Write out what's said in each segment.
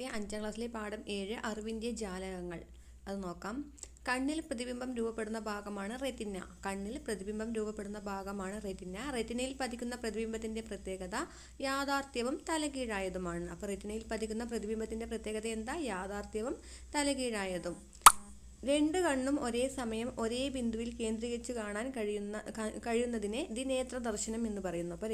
ഇന്നത്തെ അഞ്ചാം ക്ലാസ്സിലെ പാഠം ഏഴ് അറിവിന്റെ ജാലകങ്ങൾ. അത് നോക്കാം. കണ്ണിൽ പ്രതിബിംബം രൂപപ്പെടുന്ന ഭാഗമാണ് റെറ്റിന. കണ്ണിൽ പ്രതിബിംബം രൂപപ്പെടുന്ന ഭാഗമാണ് റെറ്റിന. റെറ്റിനയിൽ പതിക്കുന്ന പ്രതിബിംബത്തിന്റെ പ്രത്യേകത യാഥാർത്ഥ്യവും തലകീഴായതുമാണ്. അപ്പോൾ റെറ്റിനയിൽ പതിക്കുന്ന പ്രതിബിംബത്തിന്റെ പ്രത്യേകത എന്താ? യാഥാർത്ഥ്യവും തലകീഴായതും. രണ്ട് കണ്ണും ഒരേ സമയം ഒരേ ബിന്ദുവിൽ കേന്ദ്രീകരിച്ച് കാണാൻ കഴിയുന്ന കഴിയുന്നതിനെ ദിനേത്ര ദർശനം എന്ന് പറയുന്നു. അപ്പോൾ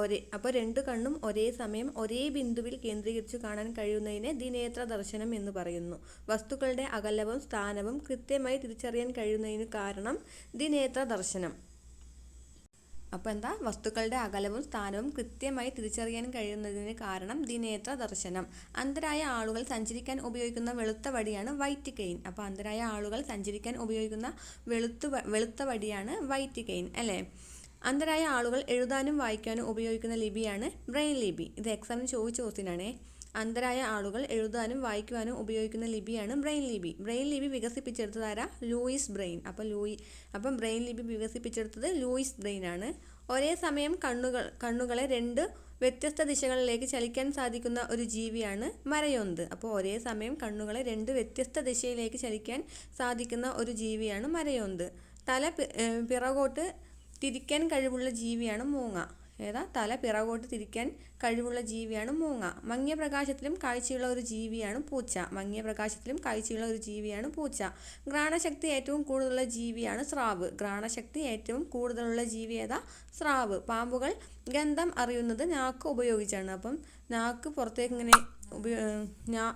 ഒരേ അപ്പോൾ രണ്ട് കണ്ണും ഒരേ സമയം ഒരേ ബിന്ദുവിൽ കേന്ദ്രീകരിച്ച് കാണാൻ കഴിയുന്നതിനെ ദിനേത്ര ദർശനം എന്ന് പറയുന്നു. വസ്തുക്കളുടെ അകലവും സ്ഥാനവും കൃത്യമായി തിരിച്ചറിയാൻ കഴിയുന്നതിന് കാരണം ദിനേത്ര ദർശനം. അപ്പോൾ എന്താ? വസ്തുക്കളുടെ അകലവും സ്ഥാനവും കൃത്യമായി തിരിച്ചറിയാൻ കഴിയുന്നതിന് കാരണം ദിനേത്ര ദർശനം. അന്ധരായ ആളുകൾ സഞ്ചരിക്കാൻ ഉപയോഗിക്കുന്ന വെളുത്ത വടിയാണ് വൈറ്റ് കെയിൻ. അപ്പോൾ അന്ധരായ ആളുകൾ സഞ്ചരിക്കാൻ ഉപയോഗിക്കുന്ന വെളുത്ത വെളുത്ത വടിയാണ് വൈറ്റ് കെയിൻ അല്ലേ? അന്ധരായ ആളുകൾ എഴുതാനും വായിക്കാനും ഉപയോഗിക്കുന്ന ലിപിയാണ് ബ്രെയിൻ ലിപി. ഇത് എക്സാമിന് ചോദിച്ച ചോദ്യത്തിനാണേ അന്ധരായ ആളുകൾ എഴുതാനും വായിക്കുവാനും ഉപയോഗിക്കുന്ന ലിപിയാണ് ബ്രെയിൻ ലിപി. ബ്രെയിൻ ലിപി വികസിപ്പിച്ചെടുത്തത് ആരാ ലൂയിസ് ബ്രെയിൻ. അപ്പോൾ ലൂയി അപ്പം ബ്രെയിൻ ലിപി വികസിപ്പിച്ചെടുത്തത് ലൂയിസ് ബ്രെയിൻ ആണ്. ഒരേ സമയം കണ്ണുകൾ കണ്ണുകളെ രണ്ട് വ്യത്യസ്ത ദിശകളിലേക്ക് ചലിക്കാൻ സാധിക്കുന്ന ഒരു ജീവിയാണ് മരയൊന്ത്. അപ്പോൾ ഒരേ സമയം കണ്ണുകളെ രണ്ട് വ്യത്യസ്ത ദിശയിലേക്ക് ചലിക്കാൻ സാധിക്കുന്ന ഒരു ജീവിയാണ് മരയൊന്ത്. തല പിറകോട്ട് തിരിക്കാൻ കഴിവുള്ള ജീവിയാണ് മൂങ്ങ. ഏതാ? തല പിറകോട്ട് തിരിക്കാൻ കഴിവുള്ള ജീവിയാണ് മൂങ്ങ. മങ്ങിയ പ്രകാശത്തിലും കാഴ്ചയുള്ള ഒരു ജീവിയാണ് പൂച്ച. മങ്ങിയ പ്രകാശത്തിലും കാഴ്ചയുള്ള ഒരു ജീവിയാണ് പൂച്ച. ഘ്രാണശക്തി ഏറ്റവും കൂടുതലുള്ള ജീവിയാണ് സ്രാവ്. ഘ്രാണശക്തി ഏറ്റവും കൂടുതലുള്ള ജീവി ഏതാ? സ്രാവ്. പാമ്പുകൾ ഗന്ധം അറിയുന്നത് നാക്ക് ഉപയോഗിച്ചാണ്. അപ്പം നാക്ക് പുറത്തേക്ക് ഇങ്ങനെ ഉപയോ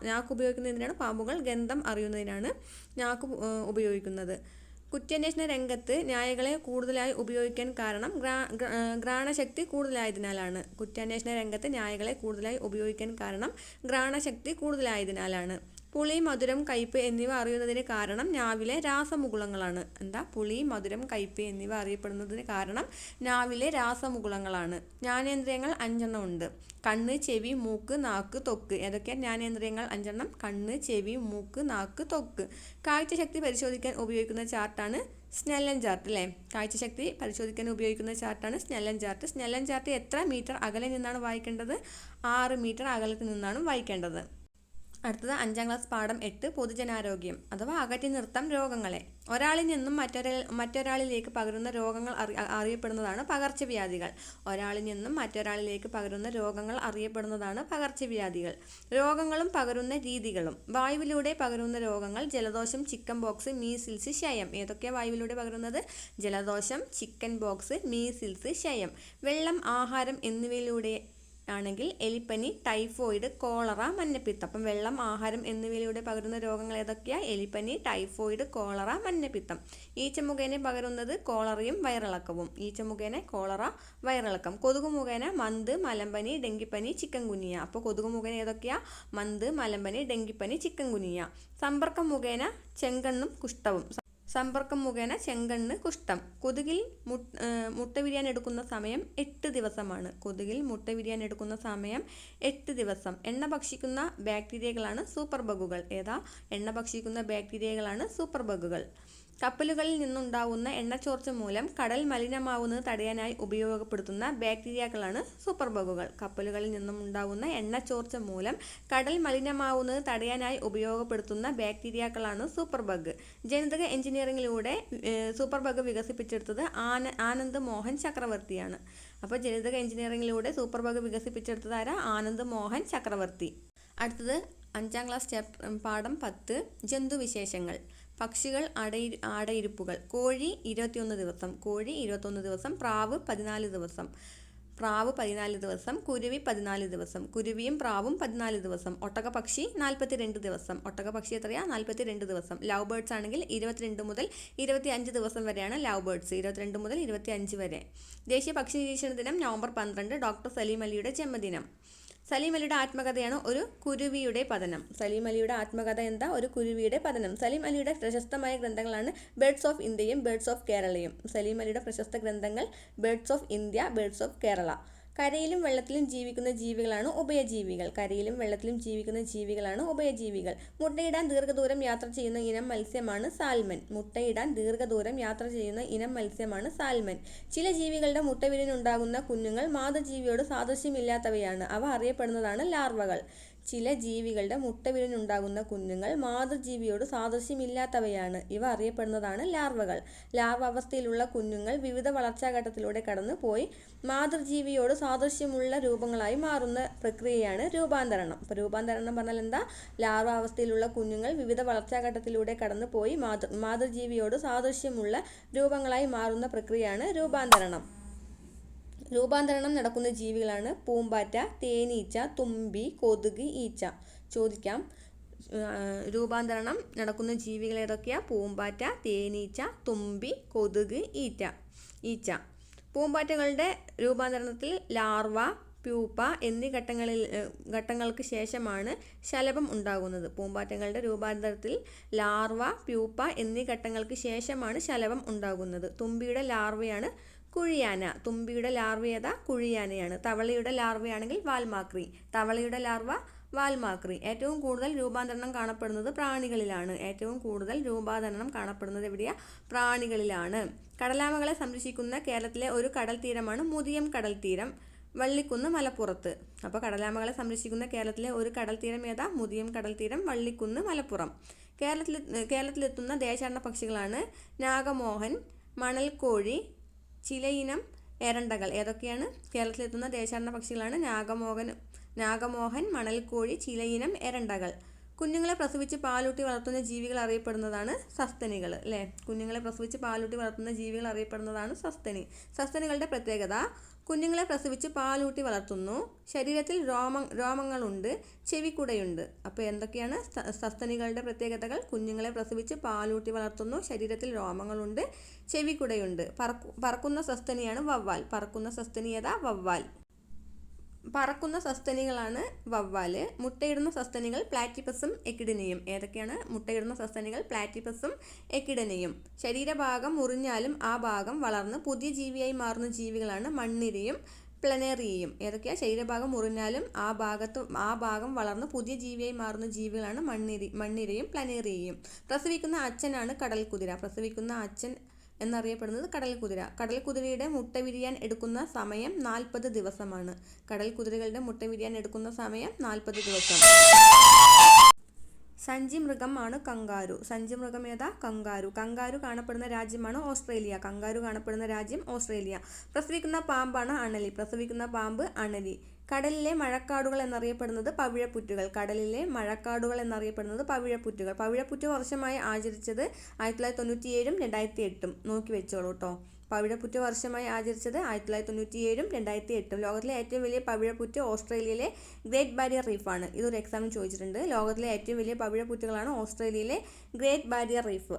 നാക്ക് ഉപയോഗിക്കുന്നതിനാണ് പാമ്പുകൾ ഗന്ധം അറിയുന്നതിനാണ് നാക്ക് ഉപയോഗിക്കുന്നത്. കുറ്റാന്വേഷണ രംഗത്ത് ന്യായകളെ കൂടുതലായി ഉപയോഗിക്കാൻ കാരണം ഗ്രാ ഗ്ര- ഏഹ് ഘ്രാണശക്തി കൂടുതലായതിനാലാണ്. കുറ്റാന്വേഷണ രംഗത്ത് ന്യായകളെ കൂടുതലായി ഉപയോഗിക്കാൻ കാരണം ഘ്രാണശക്തി കൂടുതലായതിനാലാണ്. പുളി മധുരം കയ്പ് എന്നിവ അറിയുന്നതിന് കാരണം നാവിലെ രാസമുകുളങ്ങളാണ്. എന്താ? പുളി മധുരം കയ്പ് എന്നിവ അറിയപ്പെടുന്നതിന് കാരണം നാവിലെ രാസമുകുളങ്ങളാണ്. ജ്ഞാനേന്ദ്രിയങ്ങൾ അഞ്ചെണ്ണം ഉണ്ട്. കണ്ണ് ചെവി മൂക്ക് നാക്ക് തൊക്ക്. ഏതൊക്കെയാണ് ജ്ഞാനേന്ദ്രിയങ്ങൾ? അഞ്ചെണ്ണം. കണ്ണ് ചെവി മൂക്ക് നാക്ക് തൊക്ക്. കാഴ്ചശക്തി പരിശോധിക്കാൻ ഉപയോഗിക്കുന്ന ചാർട്ടാണ് സ്നെല്ലൻ ചാർട്ട് അല്ലേ കാഴ്ചശക്തി പരിശോധിക്കാൻ ഉപയോഗിക്കുന്ന ചാർട്ടാണ് സ്നെല്ലൻ ചാർട്ട്. സ്നെല്ലൻ ചാർട്ട് എത്ര മീറ്റർ അകലെ നിന്നാണ് വായിക്കേണ്ടത്? ആറ് മീറ്റർ അകലത്തിൽ നിന്നാണ് വായിക്കേണ്ടത്. അടുത്തത് അഞ്ചാം ക്ലാസ് പാഠം എട്ട് പൊതുജനാരോഗ്യം അഥവാ അകറ്റി നിർത്താം രോഗങ്ങളെ. ഒരാളിൽ നിന്നും മറ്റൊരാൾ മറ്റൊരാളിലേക്ക് പകരുന്ന രോഗങ്ങൾ അറി അറിയപ്പെടുന്നതാണ് പകർച്ചവ്യാധികൾ. ഒരാളിൽ നിന്നും മറ്റൊരാളിലേക്ക് പകരുന്ന രോഗങ്ങൾ അറിയപ്പെടുന്നതാണ് പകർച്ചവ്യാധികൾ. രോഗങ്ങളും പകരുന്ന രീതികളും. വായുവിലൂടെ പകരുന്ന രോഗങ്ങൾ ജലദോഷം ചിക്കൻ ബോക്സ് മീസിൽസ് ക്ഷയം ഏതൊക്കെയാണ് വായുവിലൂടെ പകരുന്നത്? ജലദോഷം ചിക്കൻ ബോക്സ് മീസിൽസ് ക്ഷയം വെള്ളം ആഹാരം എന്നിവയിലൂടെ ആണെങ്കിൽ എലിപ്പനി ടൈഫോയിഡ് കോളറ മഞ്ഞപ്പിത്തം. അപ്പം വെള്ളം ആഹാരം എന്നിവയിലൂടെ പകരുന്ന രോഗങ്ങൾ ഏതൊക്കെയാണ് എലിപ്പനി ടൈഫോയിഡ് കോളറ മഞ്ഞപ്പിത്തം. ഈച്ച മുഖേന പകരുന്നത് കോളറയും വയറിളക്കവും. ഈച്ച മുഖേന കോളറ വയറിളക്കം. കൊതുക് മുഖേന മന്ത് മലമ്പനി ഡെങ്കിപ്പനി ചിക്കൻ കുനിയ അപ്പോൾ കൊതുക് മുഖേന ഏതൊക്കെയാണ് മന്ത് മലമ്പനി ഡെങ്കിപ്പനി ചിക്കൻ കുനിയ സമ്പർക്കം മുഖേന ചെങ്കണ്ണും കുഷ്ഠവും. സമ്പർക്കം മുഖേന ചെങ്കണ്ണ് കുഷ്ഠം. കൊതുകിൽ മുട്ട വിരിയാൻ എടുക്കുന്ന സമയം എട്ട് ദിവസമാണ്. കൊതുകിൽ മുട്ട വിരിയാൻ എടുക്കുന്ന സമയം എട്ട് ദിവസം. എണ്ണ ഭക്ഷിക്കുന്ന ബാക്ടീരിയകളാണ് സൂപ്പർ ബഗുകൾ. ഏതാ? എണ്ണ ഭക്ഷിക്കുന്ന ബാക്ടീരിയകളാണ് സൂപ്പർ ബഗുകൾ. കപ്പലുകളിൽ നിന്നുണ്ടാവുന്ന എണ്ണച്ചോർച്ച മൂലം കടൽ മലിനമാവുന്നത് തടയാനായി ഉപയോഗപ്പെടുത്തുന്ന ബാക്ടീരിയകളാണ് സൂപ്പർ ബഗുകൾ കപ്പലുകളിൽ നിന്നും ഉണ്ടാവുന്ന എണ്ണച്ചോർച്ച മൂലം കടൽ മലിനമാവുന്നത് തടയാനായി ഉപയോഗപ്പെടുത്തുന്ന ബാക്ടീരിയകളാണ് സൂപ്പർ ബഗ് ജനിതക എഞ്ചിനീയറിംഗിലൂടെ സൂപ്പർ ബഗ് വികസിപ്പിച്ചെടുത്തത് ആന ആനന്ദ് മോഹൻ ചക്രവർത്തിയാണ്. അപ്പോൾ ജനിതക എഞ്ചിനീയറിംഗിലൂടെ സൂപ്പർ ബഗ് വികസിപ്പിച്ചെടുത്തത് ആരാ ആനന്ദ് മോഹൻ ചക്രവർത്തി. അടുത്തത് അഞ്ചാം ക്ലാസ് പാഠം പത്ത് ജന്തുവിശേഷങ്ങൾ. പക്ഷികൾ അടയി ആടയിരുപ്പുകൾ. കോഴി ഇരുപത്തിയൊന്ന് ദിവസം. കോഴി ഇരുപത്തൊന്ന് ദിവസം. പ്രാവ് പതിനാല് ദിവസം. പ്രാവ് പതിനാല് ദിവസം. കുരുവി പതിനാല് ദിവസം. കുരുവിയും പ്രാവും പതിനാല് ദിവസം. ഒട്ടകപക്ഷി നാൽപ്പത്തിരണ്ട് ദിവസം. ഒട്ടകപക്ഷി എത്രയാ? നാൽപ്പത്തിരണ്ട് ദിവസം. ലവ് ബേർഡ്സ് ആണെങ്കിൽ ഇരുപത്തിരണ്ട് മുതൽ ഇരുപത്തി അഞ്ച് ദിവസം വരെയാണ് ലവ് ബേർഡ്സ്. ഇരുപത്തിരണ്ട് മുതൽ ഇരുപത്തി അഞ്ച് വരെ. ദേശീയ പക്ഷി നിരീക്ഷണ ദിനം നവംബർ പന്ത്രണ്ട്. ഡോക്ടർ സലീം അലിയുടെ ജന്മദിനം. സലീം അലിയുടെ ആത്മകഥയാണ് ഒരു കുരുവിയുടെ പതനം. സലീം അലിയുടെ ആത്മകഥ എന്താ? ഒരു കുരുവിയുടെ പതനം. സലീം അലിയുടെ പ്രശസ്തമായ ഗ്രന്ഥങ്ങളാണ് ബേർഡ്സ് ഓഫ് ഇന്ത്യയും ബേർഡ്സ് ഓഫ് കേരളയും. സലീം അലിയുടെ പ്രശസ്ത ഗ്രന്ഥങ്ങൾ birds of India birds of Kerala. കരയിലും വെള്ളത്തിലും ജീവിക്കുന്ന ജീവികളാണ് ഉഭയജീവികൾ. കരയിലും വെള്ളത്തിലും ജീവിക്കുന്ന ജീവികളാണ് ഉഭയജീവികൾ. മുട്ടയിടാൻ ദീർഘദൂരം യാത്ര ചെയ്യുന്ന ഇനം മത്സ്യമാണ് സാൽമൻ മുട്ടയിടാൻ ദീർഘദൂരം യാത്ര ചെയ്യുന്ന ഇനം മത്സ്യമാണ് സാൽമൻ ചില ജീവികളുടെ മുട്ടവിരിനുണ്ടാകുന്ന കുഞ്ഞുങ്ങൾ മാതൃജീവിയോട് സാദൃശ്യമില്ലാത്തവയാണ്. അവ അറിയപ്പെടുന്നതാണ് ലാർവകൾ. ചില ജീവികളുടെ മുട്ട വിരിഞ്ഞുണ്ടാകുന്ന കുഞ്ഞുങ്ങൾ മാതൃജീവിയോട് സാദൃശ്യമില്ലാത്തവയാണ്. ഇവ അറിയപ്പെടുന്നതാണ് ലാർവകൾ. ലാർവ അവസ്ഥയിലുള്ള കുഞ്ഞുങ്ങൾ വിവിധ വളർച്ചാഘട്ടത്തിലൂടെ കടന്നു പോയി മാതൃജീവിയോട് സാദൃശ്യമുള്ള രൂപങ്ങളായി മാറുന്ന പ്രക്രിയയാണ് രൂപാന്തരണം. അപ്പോൾ രൂപാന്തരണം പറഞ്ഞാൽ എന്താ? ലാർവ അവസ്ഥയിലുള്ള കുഞ്ഞുങ്ങൾ വിവിധ വളർച്ചാഘട്ടത്തിലൂടെ കടന്നു പോയി മാതൃ മാതൃജീവിയോട് സാദൃശ്യമുള്ള രൂപങ്ങളായി മാറുന്ന പ്രക്രിയയാണ് രൂപാന്തരണം. രൂപാന്തരണം നടക്കുന്ന ജീവികളാണ് പൂമ്പാറ്റ തേനീച്ച തുമ്പി കൊതുക് ഈച്ച. ചോദിക്കാം. രൂപാന്തരണം നടക്കുന്ന ജീവികൾ ഏതൊക്കെയാണ് പൂമ്പാറ്റ തേനീച്ച തുമ്പി കൊതുക് ഈറ്റ ഈച്ച. പൂമ്പാറ്റകളുടെ രൂപാന്തരണത്തിൽ ലാർവ പ്യൂപ്പ എന്നീ ഘട്ടങ്ങളിൽ ഘട്ടങ്ങൾക്ക് ശേഷമാണ് ശലഭം ഉണ്ടാകുന്നത്. പൂമ്പാറ്റകളുടെ രൂപാന്തരത്തിൽ ലാർവ പ്യൂപ്പ എന്നീ ഘട്ടങ്ങൾക്ക് ശേഷമാണ് ശലഭം ഉണ്ടാകുന്നത്. തുമ്പിയുടെ ലാർവയാണ് കുഴിയാന. തുമ്പിയുടെ ലാർവ ഏതാ? കുഴിയാനയാണ്. തവളയുടെ ലാർവയാണെങ്കിൽ വാൽമാക്രി. തവളയുടെ ലാർവ വാൽമാക്രി. ഏറ്റവും കൂടുതൽ രൂപാന്തരണം കാണപ്പെടുന്നത് പ്രാണികളിലാണ്. ഏറ്റവും കൂടുതൽ രൂപാന്തരണം കാണപ്പെടുന്നത് എവിടെയാ? പ്രാണികളിലാണ്. കടലാമകളെ സംരക്ഷിക്കുന്ന കേരളത്തിലെ ഒരു കടൽ തീരമാണ് മുതിയം കടൽ തീരം. വള്ളിക്കുന്ന് മലപ്പുറത്ത്. അപ്പോൾ കടലാമകളെ സംരക്ഷിക്കുന്ന കേരളത്തിലെ ഒരു കടൽ തീരം ഏതാ? മുതിയം കടൽ തീരം വള്ളിക്കുന്ന് മലപ്പുറം. കേരളത്തിൽ കേരളത്തിലെത്തുന്ന ദേശാടന പക്ഷികളാണ് നാഗമോഹൻ മണൽക്കോഴി ചിലയിനം എരണ്ടകൾ. ഏതൊക്കെയാണ്? കേരളത്തിലെത്തുന്ന ദേശാടന പക്ഷികളാണ് നാഗമോഹൻ നാഗമോഹൻ മണൽക്കോഴി ചിലയിനം എരണ്ടകൾ. കുഞ്ഞുങ്ങളെ പ്രസവിച്ച് പാലൂട്ടി വളർത്തുന്ന ജീവികൾ അറിയപ്പെടുന്നതാണ് സസ്തനികൾ അല്ലേ? കുഞ്ഞുങ്ങളെ പ്രസവിച്ച് പാലൂട്ടി വളർത്തുന്ന ജീവികൾ അറിയപ്പെടുന്നതാണ് സസ്തനി. സസ്തനികളുടെ പ്രത്യേകത കുഞ്ഞുങ്ങളെ പ്രസവിച്ച് പാലൂട്ടി വളർത്തുന്നു. ശരീരത്തിൽ രോമ രോമങ്ങളുണ്ട് ചെവിക്കുടയുണ്ട്. അപ്പോൾ എന്തൊക്കെയാണ് സസ്തനികളുടെ പ്രത്യേകതകൾ? കുഞ്ഞുങ്ങളെ പ്രസവിച്ച് പാലൂട്ടി വളർത്തുന്നു. ശരീരത്തിൽ രോമങ്ങളുണ്ട് ചെവിക്കുടയുണ്ട്. പറക്കു പറക്കുന്ന സസ്തനിയാണ് വവ്വാൽ. പറക്കുന്ന സസ്തനിയതാ വവ്വാൽ. പറക്കുന്ന സസ്തനികളാണ് വവ്വാൽ. മുട്ടയിടുന്ന സസ്തനികൾ പ്ലാറ്റിപ്പസും എക്കിഡനിയും. ഏതൊക്കെയാണ്? മുട്ടയിടുന്ന സസ്തനികൾ പ്ലാറ്റിപ്പസും എക്കിഡനിയും. ശരീരഭാഗം മുറിഞ്ഞാലും ആ ഭാഗം വളർന്ന് പുതിയ ജീവിയായി മാറുന്ന ജീവികളാണ് മണ്ണിരയും പ്ലനേറിയയും. ഏതൊക്കെയാ? ശരീരഭാഗം മുറിഞ്ഞാലും ആ ഭാഗത്ത് ആ ഭാഗം വളർന്ന് പുതിയ ജീവിയായി മാറുന്ന ജീവികളാണ് മണ്ണിരി മണ്ണിരയും പ്ലനേറിയയും. പ്രസവിക്കുന്ന അച്ഛനാണ് കടൽ കുതിര പ്രസവിക്കുന്ന അച്ഛൻ എന്നറിയപ്പെടുന്നത് കടൽ കുതിര കടൽ കുതിരയുടെ മുട്ട വിരിയാൻ എടുക്കുന്ന സമയം നാൽപ്പത് ദിവസമാണ്. കടൽ കുതിരകളുടെ മുട്ട വിരിയാൻ എടുക്കുന്ന സമയം നാൽപ്പത് ദിവസം. സഞ്ചി മൃഗമാണ് കങ്കാരു. സഞ്ചി മൃഗം ഏതാ? കങ്കാരു. കങ്കാരു കാണപ്പെടുന്ന രാജ്യമാണ് ഓസ്ട്രേലിയ. കങ്കാരു കാണപ്പെടുന്ന രാജ്യം ഓസ്ട്രേലിയ. പ്രസവിക്കുന്ന പാമ്പാണ് അണലി. പ്രസവിക്കുന്ന പാമ്പ് അണലി. കടലിലെ മഴക്കാടുകൾ എന്നറിയപ്പെടുന്നത് പവിഴപ്പുറ്റുകൾ. കടലിലെ മഴക്കാടുകൾ എന്നറിയപ്പെടുന്നത് പവിഴപ്പുറ്റുകൾ. പവിഴപ്പുറ്റ് വർഷമായി ആചരിച്ചത് ആയിരത്തി തൊള്ളായിരത്തി തൊണ്ണൂറ്റിയേഴും രണ്ടായിരത്തി എട്ടും. നോക്കി വെച്ചോളൂ കേട്ടോ പവിഴപ്പുറ്റ് വർഷമായി ആചരിച്ചത് ആയിരത്തി തൊള്ളായിരത്തി തൊണ്ണൂറ്റിയേഴും രണ്ടായിരത്തി എട്ടും ലോകത്തിലെ ഏറ്റവും വലിയ പവിഴപ്പുറ്റ് ഓസ്ട്രേലിയയിലെ ഗ്രേറ്റ് ബാരിയർ റീഫാണ്. ഇതൊരു എക്സാമിന് ചോദിച്ചിട്ടുണ്ട്. ലോകത്തിലെ ഏറ്റവും വലിയ പവിഴപ്പുറ്റുകളാണ് ഓസ്ട്രേലിയയിലെ ഗ്രേറ്റ് ബാരിയർ റീഫ്.